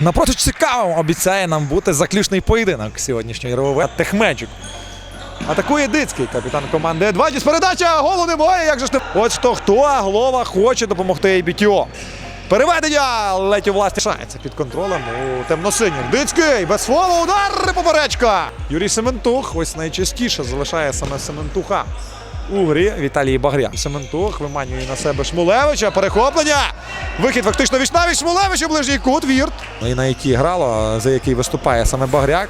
Напроти цікавим обіцяє нам бути заключний поєдинок сьогоднішньої РВВ Техмеджик. Атакує Дицький, капітан команди Едвадіс. Передача голу немає. Як же ж не... От хто хто, а голова хоче допомогти ІБТО. Переведення ледь у власні шається під контролем у темно-синіх. Дицький без фолу, удар поперечка. Юрій Сементух ось найчастіше залишає саме Сементуха у грі Віталій Багря. Сементух виманює на себе Шмулевича. Перехоплення. Вихід фактично віч навіч Шмулевич у ближній кут. Вірт. І на який грало, за який виступає саме Багряк.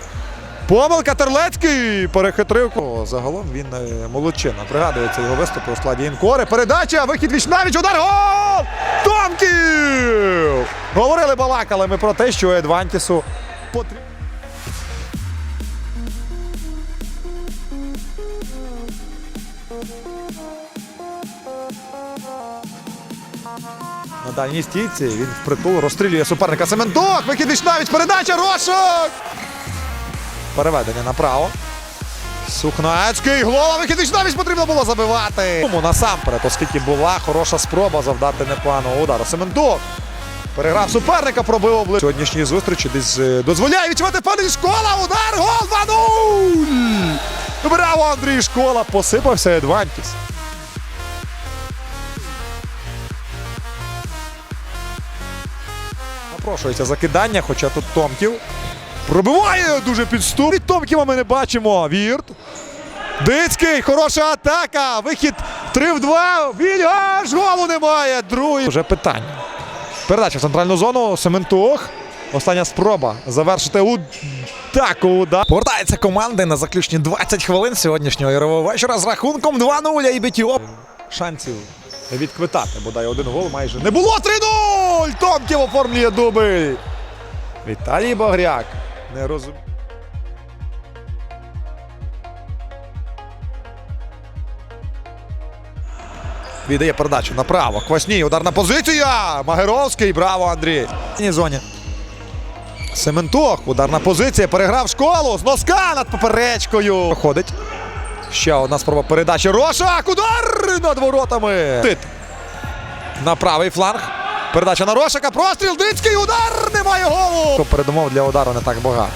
Помилка Терлецький перехитрив. О, Загалом він е, молодчина. Пригадується його виступи у складі Інкори. Передача, вихід віч удар гол! Томків! Говорили балакали ми про те, що Едвантісу потрібно. На дальній стійці він впритул розстрілює суперника Сементок. Вихід віч навіч, передача Рошок! Переведення направо. Сухнацький. Голова віч навіч потрібно було забивати. Тому насамперед, оскільки була хороша спроба завдати непоганого удару. Сементок переграв суперника, пробив обличчя. Сьогоднішній зустрічі десь е, дозволяє відчувати пані школа. Удар, гол 2-0! Браво, Андрій Школа. Посипався Едвантіс. Напрошується закидання, хоча тут Томків. Пробиває дуже підступ. Від Томківа ми не бачимо. Вірт. Дицький, хороша атака. Вихід 3 в 2. Вільгаш, голу немає. Другий. Вже питання. Передача в центральну зону. Сементух. Остання спроба завершити у таку удар. Повертається команди на заключні 20 хвилин сьогоднішнього ігрового вечора з рахунком 2-0 і БТО. Шансів відквитати, бодай один гол майже не було 3-0! Томків оформлює дубль. Віталій Багряк. Не розуміє. Віддає передачу направо. Квасній. Ударна позиція. Магеровський. Браво, Андрій. Ні зоні. Сементох. Ударна позиція. Переграв школу. З носка над поперечкою. Проходить. Ще одна спроба передачі. Рошак. Удар над воротами. Тит. На правий фланг. Передача на Рошака. Простріл. Дицький. Удар. Немає голу. Передумов для удару не так багато.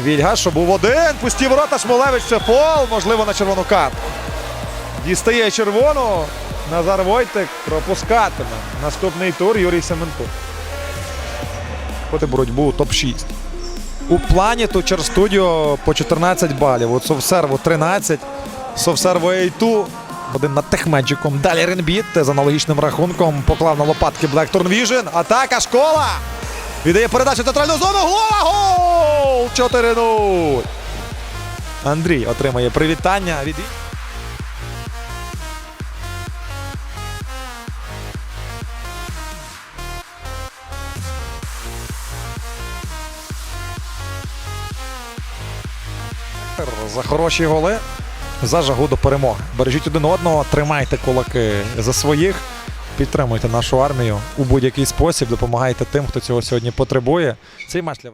Вільга, що був один. Пусті ворота. Шмулевич. Це фол. Можливо, на червону карту. Дістає червону. Назар Войтик пропускатиме. Наступний тур Юрій Семенко. Проти боротьбу топ-6. У плані тут через студіо по 14 балів. У Совсерву 13. Совсерву A2. Один над техмеджиком. Далі Ренбіт з аналогічним рахунком поклав на лопатки Blackthorn Vision. Атака школа. Віддає передачу в центральну зону. Голова! Гол! 4-0. Андрій отримає привітання від. За хороші голи, за жагу до перемоги. Бережіть один одного, тримайте кулаки за своїх, підтримуйте нашу армію у будь-який спосіб, допомагайте тим, хто цього сьогодні потребує. Цей матч для.